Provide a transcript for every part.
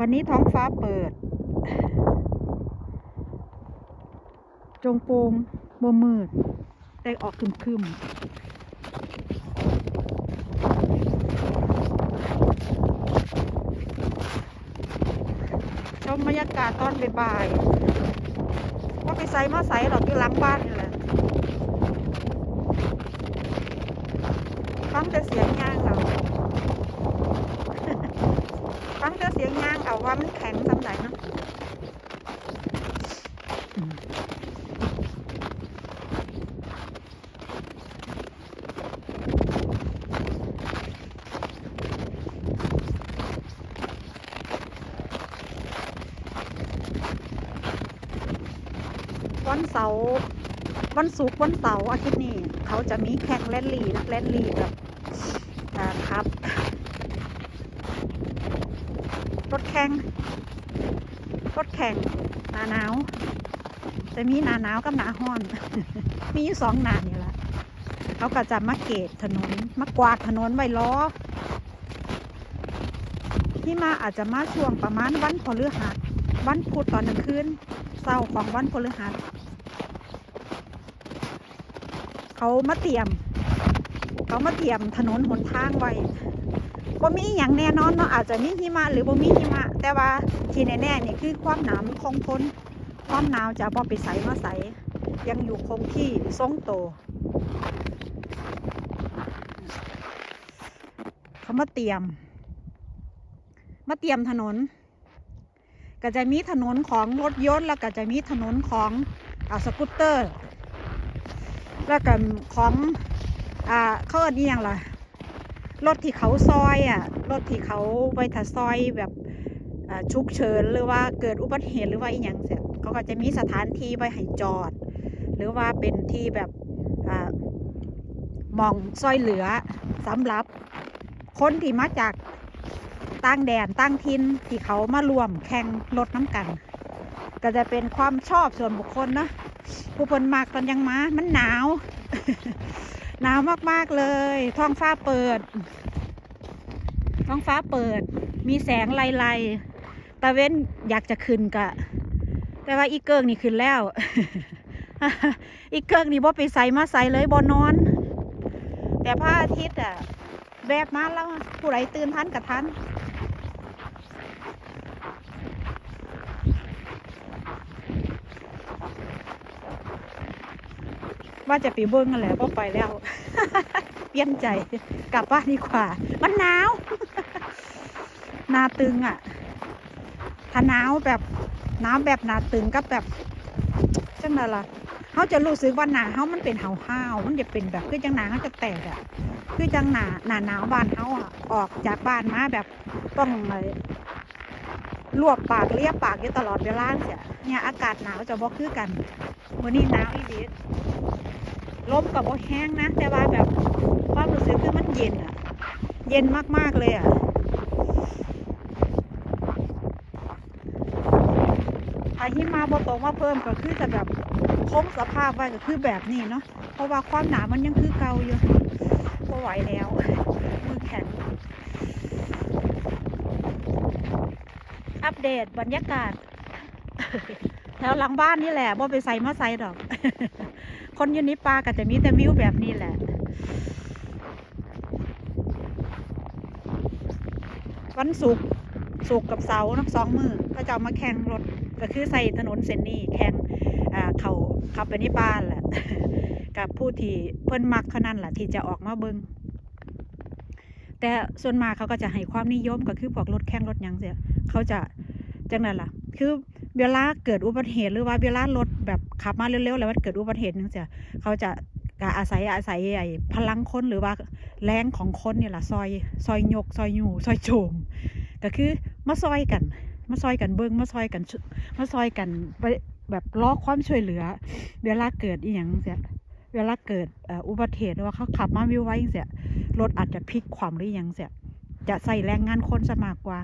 วันนี้ท้องฟ้าเปิด จงโปงบ่มืด แต่ออกครึมชมบรรยากาศตอนบ่ายๆว่าไปใส่มาใส่หรอกอยู่หลังบ้านนี่แหละฟังแต่เสียงย่างเอา ฟังแต่เสียงย่างเอาว่า มันแข็งสำไหนเนาะวันเสาร์วันศุกร์วันเสาร์อาทิตย์นี้ เขาจะมีแข่งแรลลี่นะแรลลี่แบบครับ ถแข่งรถแข่งหนาหนาว จะมีหนาหนาวกับหนาห้อน มีอยู่สองหนานี่แหละเขาก็จะมาเกตถนนมากวาดถนนไว้ล้อ ที่มาอาจจะมาช่วงประมาณวันพฤหัสวันพุธตอนกลางคืนเศร้าของวันพฤหัสเขามาเตรียม เขามาเตรียมถนนหนทางไว้ บ่มีอย่างแน่นอนเนาะอาจจะมีหิมะหรือบ่มีหิมะ แต่ว่าที่แน่ๆนี่คือความหนาวคงทนความหนาวจะบ่ไปใสมาใสยังอยู่คงที่ทรงโตเขามาเตรียม มาเตรียมถนน ก็จะมีถนนของรถยนต์แล้วก็จะมีถนนของอาสกูตเตอร์ แล้วก็ของอ่าเขาเอิ้นอีหยังล่ะ รถที่เขาซอยอะรถที่เขาไว้ถ้าซอยแบบอ่าฉุกเฉินหรือว่าเกิดอุบัติเหตุหรือว่าอีหยังเสร็จเขาก็จะมีสถานที่ไว้ให้จอด หรือว่าเป็นที่แบบอมองซอยเหลือสำหรับคนที่มาจากต่างแดนต่างทินที่เขามารวมแข่งรถน้ำกัน ก็จะเป็นความชอบส่วนบุคคลนะผู้คนมากตอนยังมา มันหนาว หนาวมากๆเลย ท้องฟ้าเปิด ท้องฟ้าเปิด มีแสงไลๆตะเว้นอยากจะขึ้นกะ แต่ว่าอีเกิงนี่ขึ้นแล้ว อีเกิงนี่บ่ไปใส่มาใส่เลยบ่นอน แต่พระอาทิตย์อะ แบบมาแล้วผู้ใดตื่นทันกับทัน ว่าจะไปเบิ้งกันแหละก็ไปแล้วเปลี่ยนใจกลับบ้านดีกว่า มันหนาวหนาตึงอะถ้าหนาวแบบหนาวแบบหนาตึงกับแบบจังไดล่ะเขาจะรู้สึกว่าหนาเขามันเป็นห่าวห้าวมันจะเป็นแบบคือจังหนาเขาจะแตกอะคือจังหนาหนาหนาวบ้านเขาอะออกจากบ้านมาแบบต้องเลยลวกปากเลียปากอยู่ตลอดเวลาเสียเนี่ยอากาศหนาวจะบอกคือกันวันนี้หนาวอีดี ลมกับว่าแห้งนะ แต่ว่าแบบความรู้สึกคือมันเย็นอะเย็นมากๆเลยอะถ้าหิมะบตกมาเพิ่มก็คือจะแบบคงสภาพไว้ก็คือแบบนี้เนาะ เพราะว่าความหนามันยังคือเก่าอยู่ก็ไหวแล้วมือแข็ง อัปเดตบรรยากาศแถวหลังบ้านนี่แหละบ่ไปใส่มาใส่ดอก คนอยู่ในป่าก็จะมีแต่วิวแบบนี้แหละวันศุกร์ศุกร์กับเสาร์นาะสองมือก็จะามาแข่งรถก็คือใส่ถนนเส้นนี้แข่งอ่าเขาขับไปในบ้านแหละกับผู้ที่เพิ่นมักเท่านั้นแหละที่จะออกมาเบิงแต่ส่วนมากเขาก็จะให้ความนิยมก็คือพวกรถแข่งรถยังเสียเขาจะ จังนั้นล่ะ คือเวลาเกิดอุบัติเหตุหรือว่าเวลารถแบบขับมาเร็วๆแล้วมันเกิดอุบัติเหตุนึงเสียเขาจะกอาศัยอาศัยไอ้พลังคนหรือว่าแรงของคนเนี่ยล่ะซอยซอยยกซอยอยู่ซอยโจมก็คือมาซอยกัน มาซอยกันเบิ้งมาซอยกันมาซอยกันไปแบบล้อความช่วยเหลือ เวลาเกิดอีหยังเสียเวลาเกิดอุบัติเหตุหรือว่าเขาขับมาวิวไว้เสียรถอาจจะพลิกความหรืออหยังเสียจะใส่แรงงานคนซะมากกว่า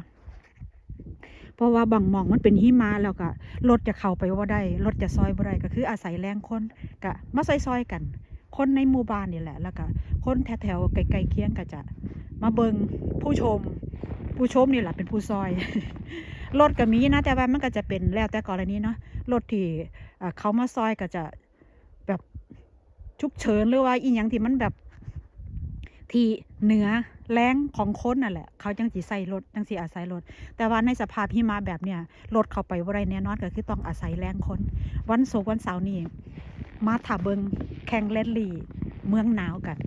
ราะว่าบางมองมันเป็นหิมะแล้วก็รถจะเข้าไปว่าได้รถจะซอยบ่ได้ก็คืออาศัยแรงคนก็มาซอยๆกัน คนในหมู่บ้านนี่แหละ แล้วก็คนแถวๆใกลๆเคียงก็จะมาเบิงผู้ชม ผู้ชมนี่แหละเป็นผู้ซอยรถก็มีนะแต่ว่ามันก็จะเป็นแล้วแต่กรณีเนาะรถที่เขามาซอยก็จะแบบฉุกเฉินหรือว่าอีหยังที่มันแบบ ที่เหนือแรงของคนนั่นแหละ เขาจังสีใส่รถจังสีอาศัยรถแต่ว่าในสภาพหิมะแบบเนี้ยรถเข้าไปบ่ไรแน่นอนก็คือต้องอาศัยแรงคน วันศุกร์วันเสาร์นี่มาถ้าเบิงแข่งเลนลีเมืองหนาวกัน